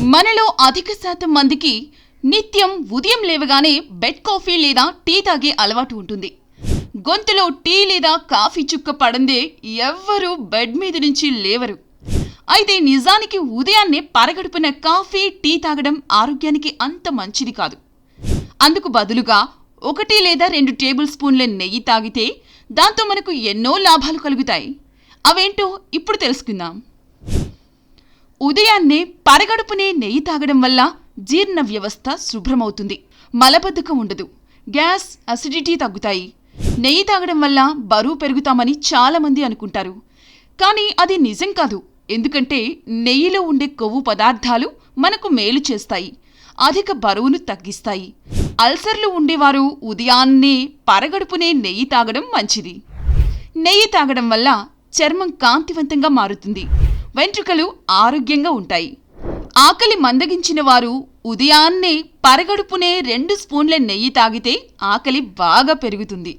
మనలో అధిక శాతం మందికి నిత్యం ఉదయం లేవగానే బెడ్ కాఫీ లేదా టీ తాగే అలవాటు ఉంటుంది. గొంతులో టీ లేదా కాఫీ చుక్క పడందే ఎవ్వరూ బెడ్ మీద నుంచి లేవరు. అయితే నిజానికి ఉదయాన్నే పరగడుపున కాఫీ టీ తాగడం ఆరోగ్యానికి అంత మంచిది కాదు. అందుకు బదులుగా ఒకటి లేదా రెండు టేబుల్ స్పూన్ల నెయ్యి తాగితే దాంతో మనకు ఎన్నో లాభాలు కలుగుతాయి. అవేంటో ఇప్పుడు తెలుసుకుందాం. ఉదయాన్నే పరగడుపునే నెయ్యి తాగడం వల్ల జీర్ణ వ్యవస్థ శుభ్రమవుతుంది. మలబద్ధకం ఉండదు. గ్యాస్ అసిడిటీ తగ్గుతాయి. నెయ్యి తాగడం వల్ల బరువు పెరుగుతామని చాలామంది అనుకుంటారు. కానీ అది నిజం కాదు. ఎందుకంటే నెయ్యిలో ఉండే కొవ్వు పదార్థాలు మనకు మేలు చేస్తాయి. అధిక బరువును తగ్గిస్తాయి. అల్సర్లు ఉండేవారు ఉదయాన్నే పరగడుపునే నెయ్యి తాగడం మంచిది. నెయ్యి తాగడం వల్ల చర్మం కాంతివంతంగా మారుతుంది. వెంట్రుకలు ఆరోగ్యంగా ఉంటాయి. ఆకలి మందగించిన వారు ఉదయాన్నే పరగడుపునే రెండు స్పూన్ల నెయ్యి తాగితే ఆకలి బాగా పెరుగుతుంది.